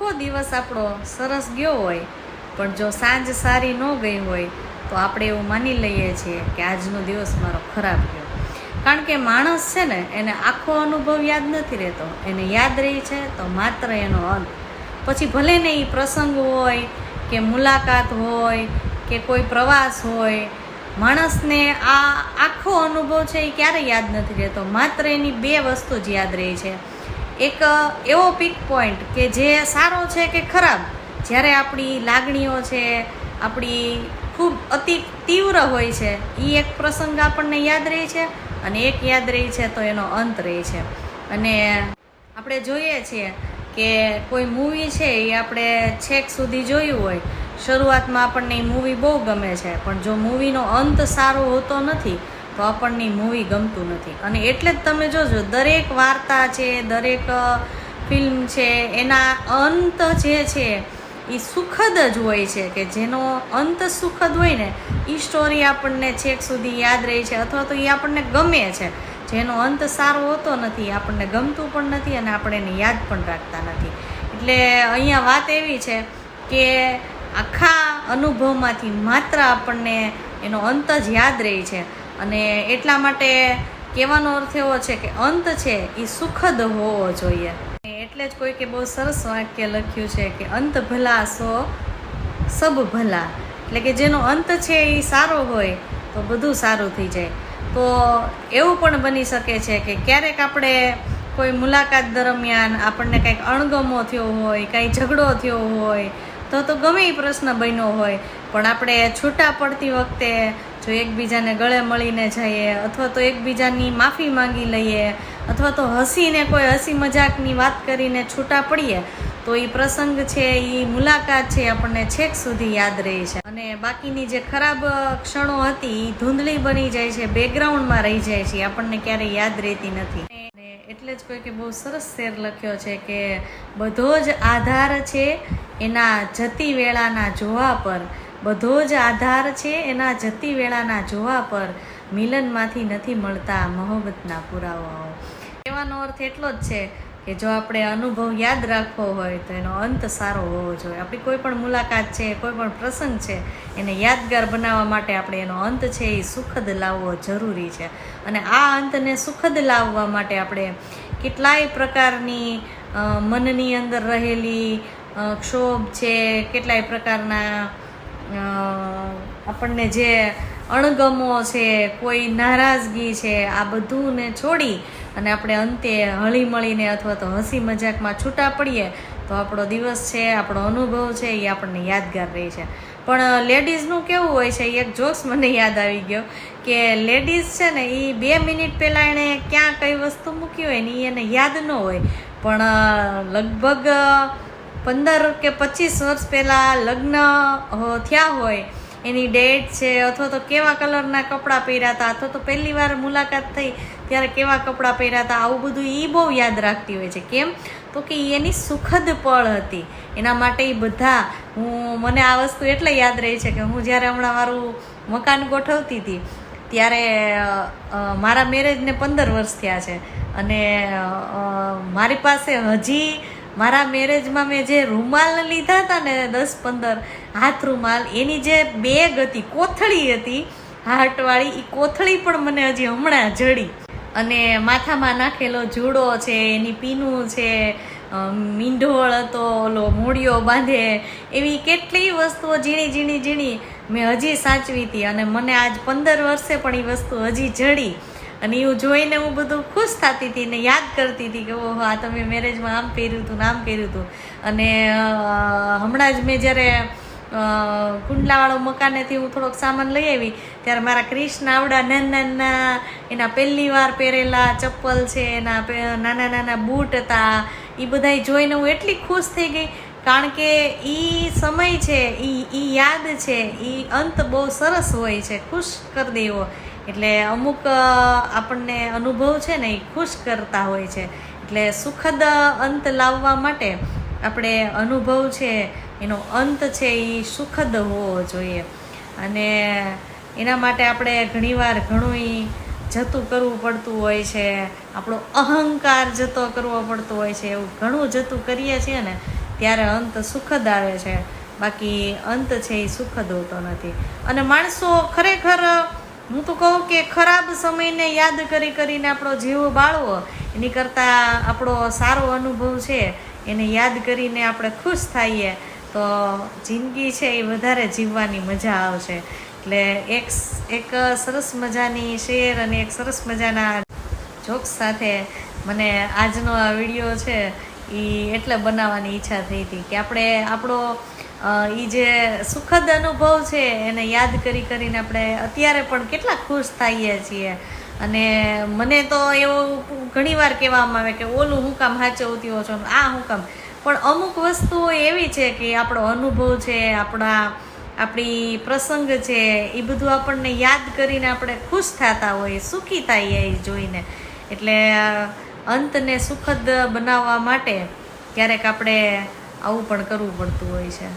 આખો દિવસ આપણો સરસ ગયો હોય, પણ જો સાંજ સારી ન ગઈ હોય, તો આપણે એવું માની લઈએ છીએ કે આજનો દિવસ મારો ખરાબ ગયો. કારણ કે માણસ છે ને, એને આખો અનુભવ યાદ નથી રહેતો. એને યાદ રહી છે તો માત્ર એનો અંત. પછી ભલે ને એ પ્રસંગ હોય, કે મુલાકાત હોય, કે કોઈ પ્રવાસ હોય, માણસને આ આખો અનુભવ છે એ ક્યારે યાદ નથી રહેતો? માત્ર એની બે વસ્તુ જ યાદ રહી છે. એક એવો પીક પોઈન્ટ કે જે સારો છે કે ખરાબ? જ્યારે આપણી લાગણીઓ છે, આપણી ખૂબ અતિ તીવ્ર હોય છે એ એક પ્રસંગ આપણને યાદ રહે છે અને એક યાદ રહે છે તો એનો અંત રહે છે. અને આપણે જોઈએ છીએ કે કોઈ મૂવી છે એ આપણે છેક સુધી જોયું હોય, શરૂઆતમાં આપણને એ મૂવી બહુ ગમે છે, પણ જો મૂવીનો અંત સારો હોતો નથી તો આપણને મૂવી ગમતું નથી. અને એટલે જ તમે જોજો, દરેક વાર્તા છે, દરેક ફિલ્મ છે, એના અંત જે છે, એ સુખદ જ હોય છે કે જેનો અંત સુખદ હોય ને એ સ્ટોરી આપણને છેક સુધી યાદ રહે છે અથવા તો એ આપણને ગમે છે. જેનો અંત સારો હોતો નથી આપણને ગમતું પણ નથી અને આપણે એને યાદ પણ રાખતા નથી. એટલે અહીંયા વાત એવી છે કે આખા અનુભવમાંથી માત્ર આપણને એનો અંત જ યાદ રહે છે. અને એટલા માટે કહેવાનો અર્થ એવો છે કે અંત છે એ સુખદ હોવો જોઈએ. એટલે જ કોઈકે બહુ સરસ વાક્ય લખ્યું છે કે અંત ભલા સો સબ ભલા. એટલે કે જેનો અંત છે એ સારો હોય તો બધું સારું થઈ જાય. તો એવું પણ બની શકે છે કે ક્યારેક આપણે કોઈ મુલાકાત દરમિયાન આપણને કંઈક અણગમો થયો હોય, કાંઈ ઝઘડો થયો હોય, તો તો ગમે એ પ્રશ્ન બન્યો હોય, પણ આપણે છૂટા પડતી વખતે જો એકબીજાને ગળે મળીને જઈએ, અથવા તો એકબીજાની માફી માંગી લઈએ, અથવા તો હસીને કોઈ હસી મજાકની વાત કરીને છૂટા પડીએ, તો એ પ્રસંગ છે એ મુલાકાત છે આપણને છેક સુધી યાદ રહે છે. અને બાકીની જે ખરાબ ક્ષણો હતી એ ધૂંધળી બની જાય છે બેકગ્રાઉન્ડમાં રહી જાય છે આપણને ક્યારેય યાદ રહેતી નથી. એટલે જ કોઈકે બહુ સરસ શેર લખ્યો છે કે બધો જ આધાર છે એના જતી વેળાના જોવા પર. બધો જ આધાર છે એના જતી વેળાના જોવા પર મિલનમાંથી નથી મળતા મહોબતના પુરાવાઓ. કહેવાનો અર્થ એટલો જ છે કે જો આપણે અનુભવ યાદ રાખવો હોય તો એનો અંત સારો હોવો જોઈએ. આપણી કોઈ પણ મુલાકાત છે, કોઈ પણ પ્રસંગ છે, એને યાદગાર બનાવવા માટે આપણે એનો અંત છે એ સુખદ લાવવો જરૂરી છે. અને આ અંતને સુખદ લાવવા માટે આપણે કેટલાય પ્રકારની મનની અંદર રહેલી ક્ષોભ છે, કેટલાય પ્રકારના આપણને જે અણગમો છે, કોઈ નારાજગી છે, આ બધુંને છોડી અને આપણે અંતે હળીમળીને અથવા તો હસી મજાકમાં છૂટા પડીએ, તો આપણો દિવસ છે, આપણો અનુભવ છે, એ આપણને યાદગાર રહે છે. પણ લેડીઝનું કેવું હોય છે, એક જોક્સ મને યાદ આવી ગયો કે લેડીઝ છે ને એ બે મિનિટ પહેલાં એણે ક્યાં કઈ વસ્તુ મૂકી હોય ને એ એને યાદ ન હોય. પણ લગભગ પંદર કે પચીસ વર્ષ પહેલાં લગ્ન થયા હોય, એની ડેટ છે, અથવા તો કેવા કલરના કપડાં પહેર્યા હતા, અથવા તો પહેલી વાર મુલાકાત થઈ, ત્યારે કેવા કપડાં પહેર્યા હતા, આવું બધું એ બહુ યાદ રાખતી હોય છે. કેમ? તો કે એની સુખદ પળ હતી. એના માટે એ બધા, હું, મને આ વસ્તુ એટલે યાદ રહી છે કે હું જ્યારે હમણાં મારું મકાન ગોઠવતી હતી, ત્યારે મારા મેરેજને પંદર વર્ષ થયા છે. અને મારી પાસે હજી મારા મેરેજમાં મેં જે રૂમાલ લીધા હતા ને દસ પંદર હાથ રૂમાલ, એની જે બેગ હતી, કોથળી હતી, હાટવાળી એ કોથળી પણ મને હજી હમણાં જડી. અને માથામાં નાખેલો જુડો છે, એની પીનું છે મીંઢોળ હતો, ઓલો મૂળિયો બાંધે, એવી કેટલી વસ્તુઓ ઝીણી ઝીણી ઝીણી મેં હજી સાચવી હતી અને મને આજ પંદર વર્ષે પણ એ વસ્તુ હજી જડી. અને એવું જોઈને હું બધું ખુશ થતી હતી ને યાદ કરતી હતી કે, ઓહો, આ તમે મેરેજમાં આમ પહેર્યું હતું આમ પહેર્યું હતું અને હમણાં જ મેં જ્યારે કુંડલાવાળો મકાનેથી હું થોડોક સામાન લઈ આવી, ત્યારે મારા ક્રિષ્ના આવડા નાના નાના એના પહેલી વાર પહેરેલા ચપ્પલ છે, એના નાના નાના બૂટ હતા એ બધાય જોઈને હું એટલી ખુશ થઈ ગઈ, કારણ કે એ સમય છે એ યાદ છે એ અંત બહુ સરસ હોય છે, ખુશ કરી દેવો. એટલે અમુક આપણને અનુભવ છે ને એ ખુશ કરતા હોય છે. એટલે સુખદ અંત લાવવા માટે આપણે અનુભવ છે, એનો અંત છે એ સુખદ હોવો જોઈએ. અને એના માટે આપણે ઘણીવાર ઘણું જતું કરવું પડતું હોય છે, આપણો અહંકાર જતો કરવો પડતો હોય છે, એવું ઘણું જતું કરીએ છીએ ને, ત્યારે અંત સુખદ આવે છે. બાકી અંત છે એ સુખદ હોતો નથી. અને માણસો ખરેખર હું તો કહું કે ખરાબ સમયને યાદ કરી કરીને આપણો જીવ બાળવો, એની કરતાં આપણો સારો અનુભવ છે, એને યાદ કરીને આપણે ખુશ થઈએ, તો જિંદગી છે એ વધારે જીવવાની મજા આવશે. એટલે એક એક સરસ મજાની શેર અને એક સરસ મજાના જોક્સ સાથે મને આજનો આ વીડિયો છે એ એટલે બનાવવાની ઈચ્છા થઈ હતી કે આપણે આપણો એ જે સુખદ અનુભવ છે એને યાદ કરી કરીને આપણે અત્યારે પણ કેટલા ખુશ થઈએ છીએ. અને મને તો એવું ઘણીવાર કહેવામાં આવે કે ઓલું હું કામ સાચવતી હો છો, આ હું કામ. પણ અમુક વસ્તુઓ એવી છે કે આપણો અનુભવ છે, આપણા, આપણી પ્રસંગ છે એ બધું આપણને યાદ કરીને આપણે ખુશ થતા હોઈએ, સુખી થઈએ એ જોઈને. એટલે અંતને સુખદ બનાવવા માટે ક્યારેક આપણે આવું પણ કરવું પડતું હોય છે.